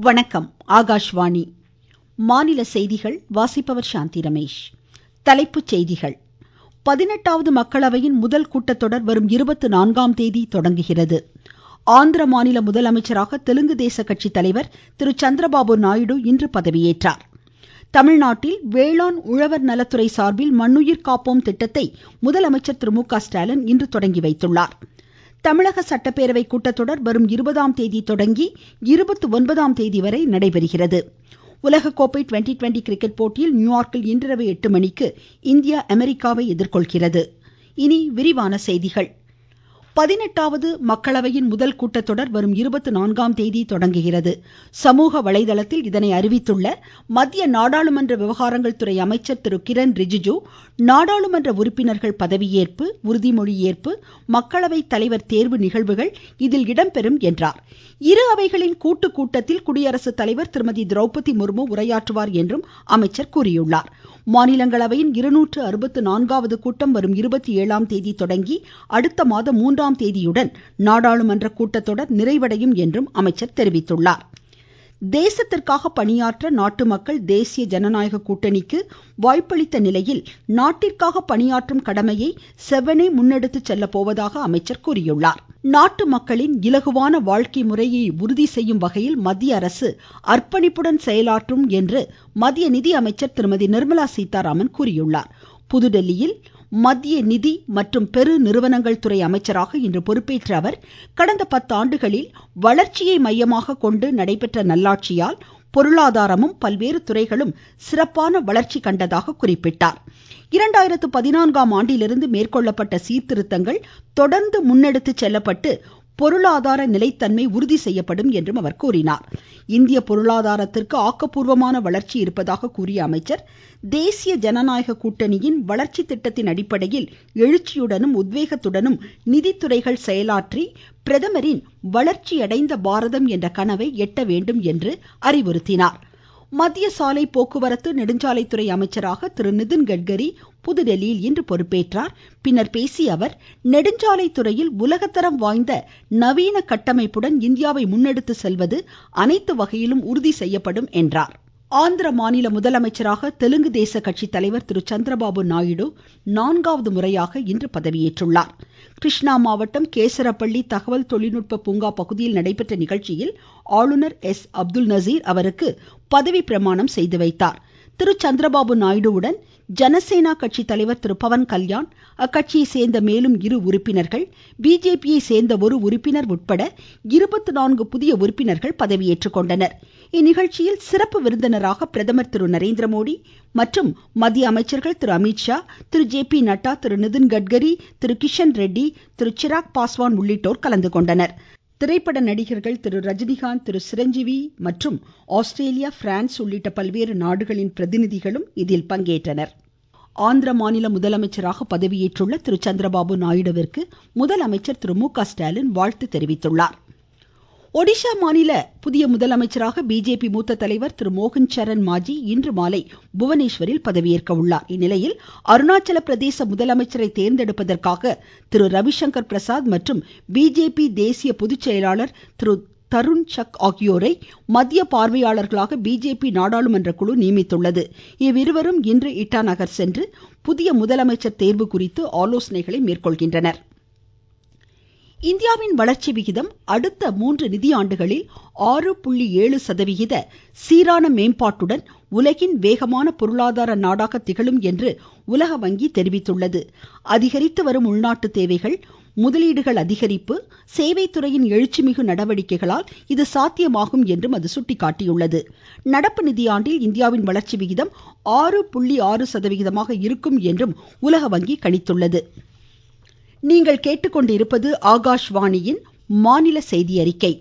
வணக்கம் ஆகாஷ்வாணி. மாநில செய்திகள் வாசிப்பவர் சாந்தி ரமேஷ். தலைப்புச் செய்திகள். பதினெட்டாவது மக்களவையின் முதல் கூட்டத்தொடர் வரும் இருபத்தி நான்காம் தேதி தொடங்குகிறது. ஆந்திர மாநில முதலமைச்சராக தெலுங்கு தேச கட்சி தலைவர் திரு. சந்திரபாபு நாயுடு இன்று பதவியேற்றார். தமிழ்நாட்டில் வேளாண் உழவர் நலத்துறை சார்பில் மண்ணுயிர் காப்போம் திட்டத்தை முதலமைச்சர் திரு. மு. க. ஸ்டாலின் இன்று தொடங்கி வைத்துள்ளார். தமிழக சட்டப்பேரவை கூட்டத்தொடர் வரும் இருபதாம் தேதி தொடங்கி இருபத்தி ஒன்பதாம் தேதி வரை நடைபெறுகிறது. உலகக்கோப்பை ட்வெண்ட்டி ட்வெண்ட்டி கிரிக்கெட் போட்டியில் நியூயார்க்கில் இன்றிரவு எட்டு மணிக்கு இந்தியா அமெரிக்காவை எதிர்கொள்கிறது. இனி விரிவான செய்திகள். பதினெட்டாவது மக்களவையின் முதல் கூட்டத்தொடர் வரும் இருபத்தி நான்காம் தேதி தொடங்குகிறது. சமூக வலைதளத்தில் இதனை அறிவித்துள்ள மத்திய நாடாளுமன்ற விவகாரங்கள் துறை அமைச்சர் திரு கிரண் ரிஜிஜு நாடாளுமன்ற உறுப்பினர்கள் பதவியேற்பு உறுதிமொழி ஏற்பு மக்களவை தலைவர் தேர்வு நிகழ்வுகள் இதில் இடம்பெறும் என்றார். இரு அவைகளின் கூட்டு கூட்டத்தில் குடியரசுத் தலைவர் திருமதி திரௌபதி முர்மு உரையாற்றுவார் என்றும் அமைச்சர் கூறியுள்ளார். மாநிலங்களவையின் இருநூற்று அறுபத்து நான்காவது கூட்டம் வரும் இருபத்தி ஏழாம் தேதி தொடங்கி அடுத்த மாதம் மூன்றாம் தேதியுடன் நாடாளுமன்ற கூட்டத்தொடர் நிறைவடையும் என்றும் அமைச்சர் தெரிவித்துள்ளார். தேசத்திற்காக பணியாற்ற நாட்டு மக்கள் தேசிய ஜனநாயக கூட்டணிக்கு வாய்ப்பளித்த நிலையில் நாட்டிற்காக பணியாற்றும் கடமையை செவ்வனே முன்னெடுத்து செல்ல போவதாக அமைச்சர் கூறியுள்ளார். நாட்டு மக்களின் இலகுவான வாழ்க்கை முறையை உறுதி செய்யும் வகையில் மத்திய அரசு அர்ப்பணிப்புடன் செயலாற்றும் என்று மத்திய நிதி அமைச்சர் திருமதி நிர்மலா சீதாராமன் கூறியுள்ளார். புதுடெல்லியில் மத்திய நிதி மற்றும் பெரு நிறுவனங்கள் துறை அமைச்சராக இன்று பொறுப்பேற்ற அவர் கடந்த பத்தாண்டுகளில் வளர்ச்சியை மையமாக கொண்டு நடைபெற்ற நல்லாட்சியால் பொருளாதாரமும் பல்வேறு துறைகளும் சிறப்பான வளர்ச்சி கண்டதாக குறிப்பிட்டார். இரண்டாயிரத்து பதினான்காம் ஆண்டிலிருந்து மேற்கொள்ளப்பட்ட சீர்திருத்தங்கள் தொடர்ந்து முன்னெடுத்து செல்லப்பட்டு பொருளாதார நிலைத்தன்மை உறுதி செய்யப்படும் என்றும் அவர் கூறினார். இந்திய பொருளாதாரத்திற்கு ஆக்கப்பூர்வமான வளர்ச்சி இருப்பதாக கூறிய அமைச்சர் தேசிய ஜனநாயக கூட்டணியின் வளர்ச்சி திட்டத்தின் அடிப்படையில் எழுச்சியுடனும் உத்வேகத்துடனும் நிதித்துறைகள் செயலாற்றி பிரதமரின் வளர்ச்சியடைந்த பாரதம் என்ற கனவை எட்ட வேண்டும் என்று அறிவுறுத்தினார். மத்திய சாலை போக்குவரத்து நெடுஞ்சாலைத்துறை அமைச்சராக திரு நிதின் கட்கரி புதுதில்லியில் இன்று பொறுப்பேற்றார். பின்னர் பேசிய அவர் நெடுஞ்சாலை துறையில் உலகத்தரம் வாய்ந்த நவீன கட்டமைப்புடன் இந்தியாவை முன்னெடுத்து செல்வது அனைத்து வகையிலும் உறுதி செய்யப்படும் என்றார். ஆந்திர மாநில முதலமைச்சராக தெலுங்கு தேச கட்சி தலைவர் திரு. சந்திரபாபு நாயுடு நான்காவது முறையாக இன்று பதவியேற்றுள்ளார். கிருஷ்ணா மாவட்டம் கேசரப்பள்ளி தகவல் தொழில்நுட்ப பூங்கா பகுதியில் நடைபெற்ற நிகழ்ச்சியில் ஆளுநர் எஸ். அப்துல் நசீர் அவருக்கு பதவி பிரமாணம் செய்து வைத்தார். திரு. சந்திரபாபு நாயுடுவுடன் ஜனசேனா கட்சி தலைவர் திரு பவன் கல்யாண் அக்கட்சியை சேர்ந்த மேலும் இரு உறுப்பினர்கள் பிஜேபியை சேர்ந்த ஒரு உறுப்பினர் உட்பட இருபத்தி நான்கு புதிய உறுப்பினர்கள் பதவியேற்றுக்கொண்டனர் இந்நிகழ்ச்சியில் சிறப்பு விருந்தினராக பிரதமர் திரு நரேந்திரமோடி மற்றும் மத்திய அமைச்சர்கள் திரு அமித்ஷா திரு ஜே பி நட்டா திரு நிதின் கட்கரி திரு கிஷன் ரெட்டி திரு சிராக் பாஸ்வான் உள்ளிட்டோர் கலந்து கொண்டனர். திரைப்பட நடிகர்கள் திரு. ரஜினிகாந்த் திரு. சிரஞ்சீவி மற்றும் ஆஸ்திரேலியா பிரான்ஸ் உள்ளிட்ட பல்வேறு நாடுகளின் பிரதிநிதிகளும் இதில் பங்கேற்றனர். ஆந்திர மாநில முதலமைச்சராக பதவியேற்றுள்ள திரு. சந்திரபாபு நாயுடுவிற்கு முதலமைச்சர் திரு. மு. க. ஸ்டாலின் வாழ்த்து தெரிவித்துள்ளார். ஒடிஷா மாநில புதிய முதலமைச்சராக பிஜேபி மூத்த தலைவர் திரு மோகன் சரண் மாஜி இன்று மாலை புவனேஸ்வரில் பதவியேற்க உள்ளார். இந்நிலையில் அருணாச்சல பிரதேச முதலமைச்சரை தேர்ந்தெடுப்பதற்காக திரு ரவிசங்கர் பிரசாத் மற்றும் பிஜேபி தேசிய பொதுச்செயலாளர் திரு தருண் சக் ஆகியோரை மத்திய பார்வையாளர்களாக பிஜேபி நாடாளுமன்ற குழு நியமித்துள்ளது. இவ்விருவரும் இன்று இட்டா நகர் சென்று புதிய முதலமைச்சர் தேர்வு குறித்து ஆலோசனைகளை மேற்கொள்கின்றனர். இந்தியாவின் வளர்ச்சி விகிதம் அடுத்த மூன்று நிதியாண்டுகளில் ஆறு புள்ளி ஏழு சதவிகித சீரான மேம்பாட்டுடன் உலகின் வேகமான பொருளாதார நாடாக திகழும் என்று உலக வங்கி தெரிவித்துள்ளது. அதிகரித்து வரும் உள்நாட்டு தேவைகள் முதலீடுகள் அதிகரிப்பு சேவைத்துறையின் எழுச்சிமிகு நடவடிக்கைகளால் இது சாத்தியமாகும் என்றும் அது சுட்டிக்காட்டியுள்ளது. நடப்பு நிதியாண்டில் இந்தியாவின் வளர்ச்சி விகிதம் ஆறு புள்ளி ஆறு சதவிகிதமாக இருக்கும் என்றும் உலக வங்கி கணித்துள்ளது. நீங்கள் கேட்டுக்கொண்டிருப்பது ஆகாஷ்வாணியின் மாநில செய்தி அறிக்கை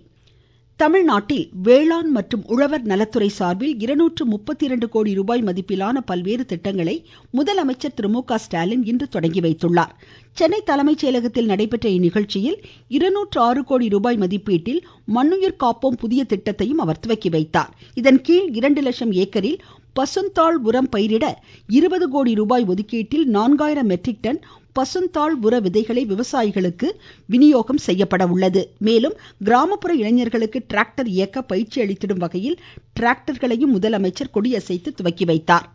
தமிழ்நாட்டில் வேளாண் மற்றும் உழவர் நலத்துறை சார்பில் இருநூற்று முப்பத்தி இரண்டு கோடி ரூபாய் மதிப்பிலான பல்வேறு திட்டங்களை முதலமைச்சர் திரு மு க ஸ்டாலின் இன்று தொடங்கி வைத்துள்ளார். சென்னை தலைமைச் செயலகத்தில் நடைபெற்ற இந்நிகழ்ச்சியில் இருநூற்று ஆறு கோடி ரூபாய் மதிப்பீட்டில் மண்ணுயிர் காப்போம் புதிய திட்டத்தையும் அவர் துவக்கி வைத்தார். இதன் கீழ் இரண்டு லட்சம் ஏக்கரில் பசுந்தாள் உரம் பயிரிட இருபது கோடி ரூபாய் ஒதுக்கீட்டில் நான்காயிரம் மெட்ரிக் டன் பசுந்தாள் உர விதைகளை விவசாயிகளுக்கு விநியோகம் செய்யப்பட உள்ளது. மேலும் கிராமப்புற இளைஞர்களுக்கு டிராக்டர் இயக்க பயிற்சி அளித்திடும் வகையில் டிராக்டர்களையும் முதலமைச்சர் கொடியசைத்து துவக்கி வைத்தார்.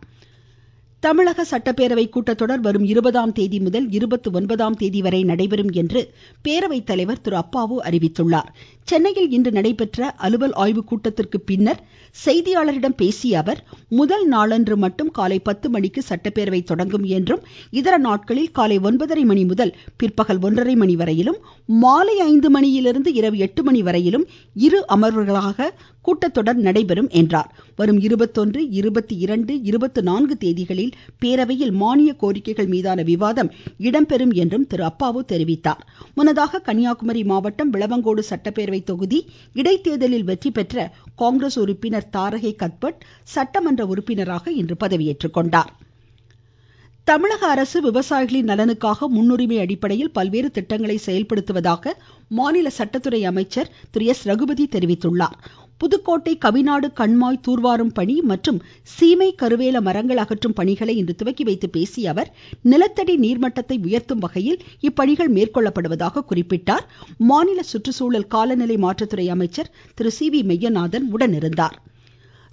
தமிழக சட்டப்பேரவை கூட்டத்தொடர் வரும் இருபதாம் தேதி முதல் இருபத்தி ஒன்பதாம் தேதி வரை நடைபெறும் என்று பேரவைத் தலைவர் திரு அப்பாவு அறிவித்துள்ளார். சென்னையில் இன்று நடைபெற்ற அலுவல் ஆய்வு கூட்டத்திற்கு பின்னர் செய்தியாளரிடம் பேசிய அவர் முதல் நாளன்று மட்டும் காலை பத்து மணிக்கு சட்டப்பேரவை தொடங்கும் என்றும் இதர நாட்களில் காலை ஒன்பதரை மணி முதல் பிற்பகல் ஒன்றரை மணி வரையிலும் மாலை ஐந்து மணியிலிருந்து இரவு எட்டு மணி வரையிலும் இரு அமர்வுகளாக கூட்டத்தொடர் நடைபெறும் என்றார். வரும் இருபத்தொன்று இருபத்தி இரண்டு இருபத்தி நான்கு தேதிகளில் பேரவையில் மானிய கோரிக்கைகள் மீதான விவாதம் இடம்பெறும் என்றும் திரு அப்பாவு தெரிவித்தார். முன்னதாக கன்னியாகுமரி மாவட்டம் விளவங்கோடு சட்டப்பேரவை தொகுதி இடைத்தேர்தலில் வெற்றி பெற்ற காங்கிரஸ் உறுப்பினர் தாரகை கத்பட் சட்டமன்ற உறுப்பினராக இன்று பதவியேற்றுக்கொண்டார் தமிழக அரசு விவசாயிகளின் நலனுக்காக முன்னுரிமை அடிப்படையில் பல்வேறு திட்டங்களை செயல்படுத்துவதாக மாநில சட்டத்துறை அமைச்சர் திரு எஸ். ரகுபதி தெரிவித்துள்ளார். புதுக்கோட்டை கவிநாடு கண்மாய் தூர்வாரும் பணி மற்றும் சீமை கருவேல மரங்கள் அகற்றும் பணிகளை இன்று துவக்கி வைத்து பேசிய அவர் நிலத்தடி நீர்மட்டத்தை உயர்த்தும் வகையில் இப்பணிகள் மேற்கொள்ளப்படுவதாக குறிப்பிட்டார். மாநில சுற்றுச்சூழல் காலநிலை மாற்றத்துறை அமைச்சர் திரு சி வி மெய்யநாதன் உடனிருந்தார்.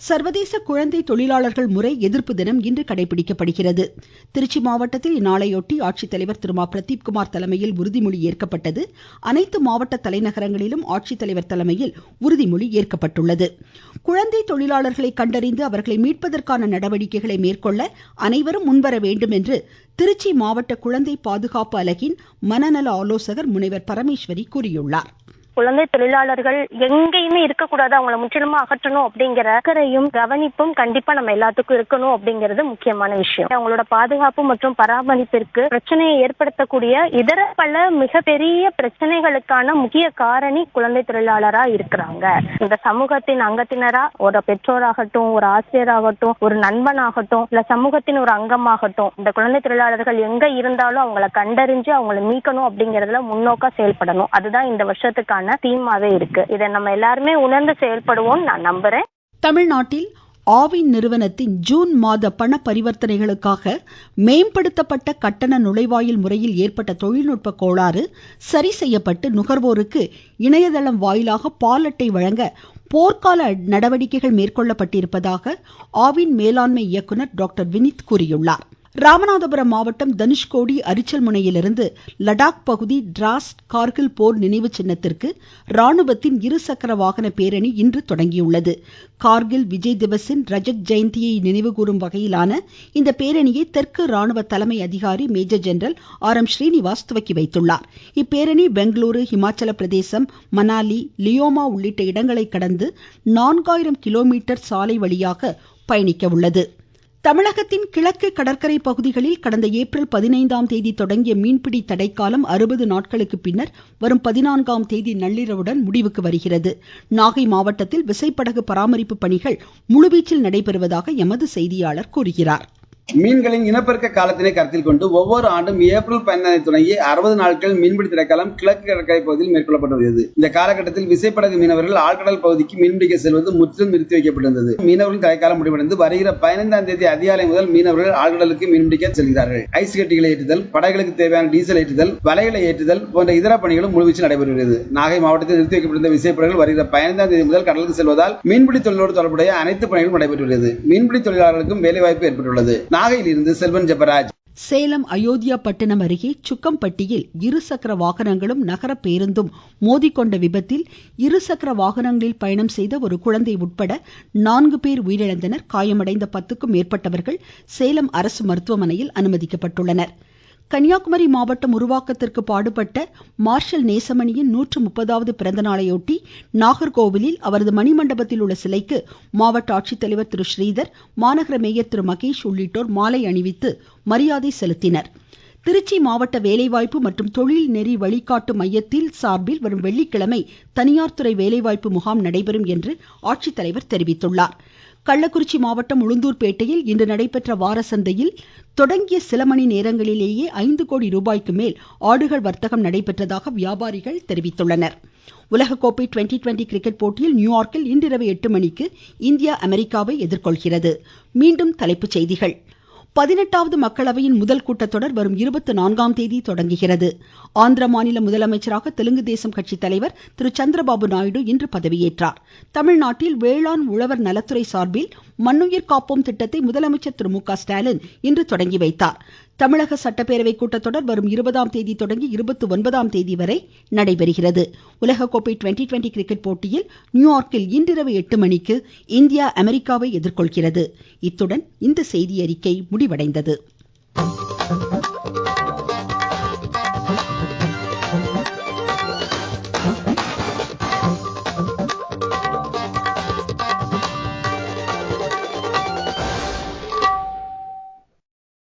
சர்வதேச குழந்தை தொழிலாளர்கள் முறை எதிர்ப்பு தினம் இன்று கடைபிடிக்கப்படுகிறது. திருச்சி மாவட்டத்தில் இந்நாளையொட்டி ஆட்சித்தலைவர் திரு மா பிரதீப்குமார் தலைமையில் உறுதிமொழி ஏற்கப்பட்டது. அனைத்து மாவட்ட தலைநகரங்களிலும் ஆட்சித்தலைவர் தலைமையில் உறுதிமொழி ஏற்கப்பட்டுள்ளது. குழந்தை தொழிலாளர்களை கண்டறிந்து அவர்களை மீட்பதற்கான நடவடிக்கைகளை மேற்கொள்ள அனைவரும் முன்வர வேண்டும் என்று திருச்சி மாவட்ட குழந்தை பாதுகாப்பு அலகின் மனநல ஆலோசகர் முனைவர் பரமேஸ்வரி கூறியுள்ளார். குழந்தை தொழிலாளர்கள் எங்கேயுமே இருக்கக்கூடாது. அவங்கள முற்றிலுமா அகற்றணும் அப்படிங்கிற அக்கறையும் கவனிப்பும் கண்டிப்பா நம்ம எல்லாத்துக்கும் இருக்கணும் அப்படிங்கிறது முக்கியமான விஷயம். அவங்களோட பாதுகாப்பு மற்றும் பராமரிப்பிற்கு பிரச்சனையை ஏற்படுத்தக்கூடிய இதர பல மிகப்பெரிய பிரச்சனைகளுக்கான முக்கிய காரணி குழந்தை தொழிலாளரா இருக்கிறாங்க. இந்த சமூகத்தின் அங்கத்தினரா ஒரு பெற்றோராகட்டும் ஒரு ஆசிரியராகட்டும் ஒரு நண்பனாகட்டும் இல்ல சமூகத்தின் ஒரு அங்கமாகட்டும் இந்த குழந்தை தொழிலாளர்கள் எங்க இருந்தாலும் அவங்கள கண்டறிஞ்சு அவங்கள மீட்கணும் அப்படிங்கறதுல முன்னோக்கா செயல்படணும். அதுதான் இந்த வருஷத்துக்கான தீமாவே இருக்கு. இதை நம்ம எல்லாருமே உணர்ந்து செயல்படுவோம் நான் நம்புறேன். தமிழ்நாட்டில் ஆவின் நிறுவனத்தின் ஜூன் மாத பண பரிவர்த்தனைகளுக்காக மேம்படுத்தப்பட்ட கட்டண நுழைவாயில் முறையில் ஏற்பட்ட தொழில்நுட்ப கோளாறு சரி செய்யப்பட்டு நுகர்வோருக்கு இணையதளம் வாயிலாக பால் அட்டை வழங்க போர்க்கால நடவடிக்கைகள் மேற்கொள்ளப்பட்டிருப்பதாக ஆவின் மேலாண்மை இயக்குநர் டாக்டர் வினித் கூறியுள்ளார். ராமநாதபுரம் மாவட்டம் தனுஷ்கோடி அரிச்சல் முனையிலிருந்து லடாக் பகுதி டிராஸ் கார்கில் போர் நினைவு சின்னத்திற்கு ராணுவத்தின் இருசக்கர வாகன பேரணி இன்று தொடங்கியுள்ளது. கார்கில் விஜய் திவஸின் ரஜத் ஜெயந்தியை நினைவுகூரும் வகையிலான இந்த பேரணியை தெற்கு ராணுவ தலைமை அதிகாரி major general R M Srinivas துவக்கி வைத்துள்ளார். இப்பேரணி பெங்களூரு ஹிமாச்சல பிரதேசம் மணாலி லியோமா உள்ளிட்ட இடங்களை கடந்து நான்காயிரம் கிலோமீட்டர் சாலை வழியாக பயணிக்க உள்ளது தமிழகத்தின் கிழக்கு கடற்கரை பகுதிகளில் கடந்த ஏப்ரல் பதினைந்தாம் தேதி தொடங்கிய மீன்பிடி தடைக்காலம் அறுபது நாட்களுக்கு பின்னர் வரும் பதினான்காம் தேதி நள்ளிரவுடன் முடிவுக்கு வருகிறது. நாகை மாவட்டத்தில் விசைப்படகு பராமரிப்பு பணிகள் முழுவீச்சில் நடைபெறுவதாக எமது செய்தியாளர் கூறுகிறார். மீன்களின் இனப்பெருக்க காலத்தினை கருத்தில் கொண்டு ஒவ்வொரு ஆண்டும் ஏப்ரல் பதினைந்து தொடங்கி அறுபது நாட்கள் மீன்பிடி தடைக்காலம் கிழக்கு கடற்கரை பகுதியில் மேற்கொள்ளப்பட்டு வருகிறது இந்த காலகட்டத்தில் விசைப்படகு மீனவர்கள் ஆழ்கடல் பகுதிக்கு மீன்பிடிக்க செல்வது முற்றிலும் நிறுத்தி வைக்கப்பட்டிருந்தது. மீனவர்களின் திரைக்காலம் முடிவடைந்து வருகிற பதினைந்தாம் தேதி அதிகாலை முதல் மீனவர்கள் ஆழ்கடலுக்கு மீன்பிடிக்க செல்கிறார்கள். ஐஸ் கட்டிகளை ஏற்றுதல் படகுகளுக்கு தேவையான டீசல் ஏற்றுதல் வலைகளை ஏற்றுதல் போன்ற இதர பணிகளும் முழுவீச்சு நடைபெறுகிறது. நாகை மாவட்டத்தில் நிறுத்தி வைக்கப்பட்டிருந்த விசைப்படகுகள் வருகிற பதினைந்தாம் தேதி முதல் கடலுக்கு செல்வதால் மீன்பிடி தொழிலோடு தொடர்புடைய அனைத்து பணிகளும் நடைபெற்றுள்ளது. மீன்பிடி தொழிலாளர்களுக்கும் வேலைவாய்ப்பு ஏற்பட்டுள்ளது. நாகையிலிருந்து செல்வன் ஜெபராஜ். சேலம் அயோத்தியா பட்டினம் அருகே சுக்கம்பட்டியில் இருசக்கர வாகனங்களும் நகர பேருந்தும் மோதிக்கொண்ட விபத்தில் இருசக்கர வாகனங்களில் பயணம் செய்த ஒரு குழந்தை உட்பட நான்கு பேர் உயிரிழந்தனர். காயமடைந்த பத்துக்கும் மேற்பட்டவர்கள் சேலம் அரசு மருத்துவமனையில் அனுமதிக்கப்பட்டுள்ளனர். கன்னியாகுமரி மாவட்டம் உருவாக்கத்திற்கு பாடுபட்ட மார்ஷல் நேசமணியின் நூற்று முப்பதாவது பிறந்த நாளையொட்டி நாகர்கோவிலில் அவரது மணிமண்டபத்தில் உள்ள சிலைக்கு மாவட்ட ஆட்சித்தலைவர் திரு ஸ்ரீதர் மாநகர மேயர் திரு மகேஷ் உள்ளிட்டோர் மாலை அணிவித்து மரியாதை செலுத்தினர். திருச்சி மாவட்ட வேலைவாய்ப்பு மற்றும் தொழில் நெறி வழிகாட்டு மையத்தில் சார்பில் வரும் வெள்ளிக்கிழமை தனியார் துறை வேலைவாய்ப்பு முகாம் நடைபெறும் என்று ஆட்சித்தலைவர் தெரிவித்துள்ளார். கள்ளக்குறிச்சி மாவட்டம் உளுந்தூர்பேட்டையில் இன்று நடைபெற்ற வார சந்தையில் தொடங்கிய சில மணி நேரங்களிலேயே ஐந்து கோடி ரூபாய்க்கு மேல் ஆடுகள் வர்த்தகம் நடைபெற்றதாக வியாபாரிகள் தெரிவித்துள்ளனர். உலகக்கோப்பை ட்வெண்ட்டி ட்வெண்ட்டி கிரிக்கெட் போட்டியில் நியூயார்க்கில் இன்றிரவு எட்டு மணிக்கு இந்தியா அமெரிக்காவை எதிர்கொள்கிறது. மீண்டும் செய்திகள். பதினெட்டாவது மக்களவையின் முதல் கூட்டத்தொடர் வரும் இருபத்தி நான்காம் தேதி தொடங்குகிறது. ஆந்திர மாநில முதலமைச்சராக தெலுங்கு தேசம் கட்சி தலைவர் திரு சந்திரபாபு நாயுடு இன்று பதவியேற்றார். தமிழ்நாட்டில் வேளாண் உழவர் நலத்துறை சார்பில் மண்ணுயிர் காப்போம் திட்டத்தை முதலமைச்சர் திரு மு க ஸ்டாலின் இன்று தொடங்கி வைத்தார். தமிழக சட்டப்பேரவை கூட்டத்தொடர் வரும் இருபதாம் தேதி தொடங்கி இருபத்தி ஒன்பதாம் தேதி வரை நடைபெறுகிறது. உலகக்கோப்பை ட்வெண்ட்டி ட்வெண்ட்டி கிரிக்கெட் போட்டியில் நியூயார்க்கில் இன்றிரவு எட்டு மணிக்கு இந்தியா அமெரிக்காவை எதிர்கொள்கிறது. இத்துடன் இந்த செய்தியறிக்கை முடிவடைந்தது.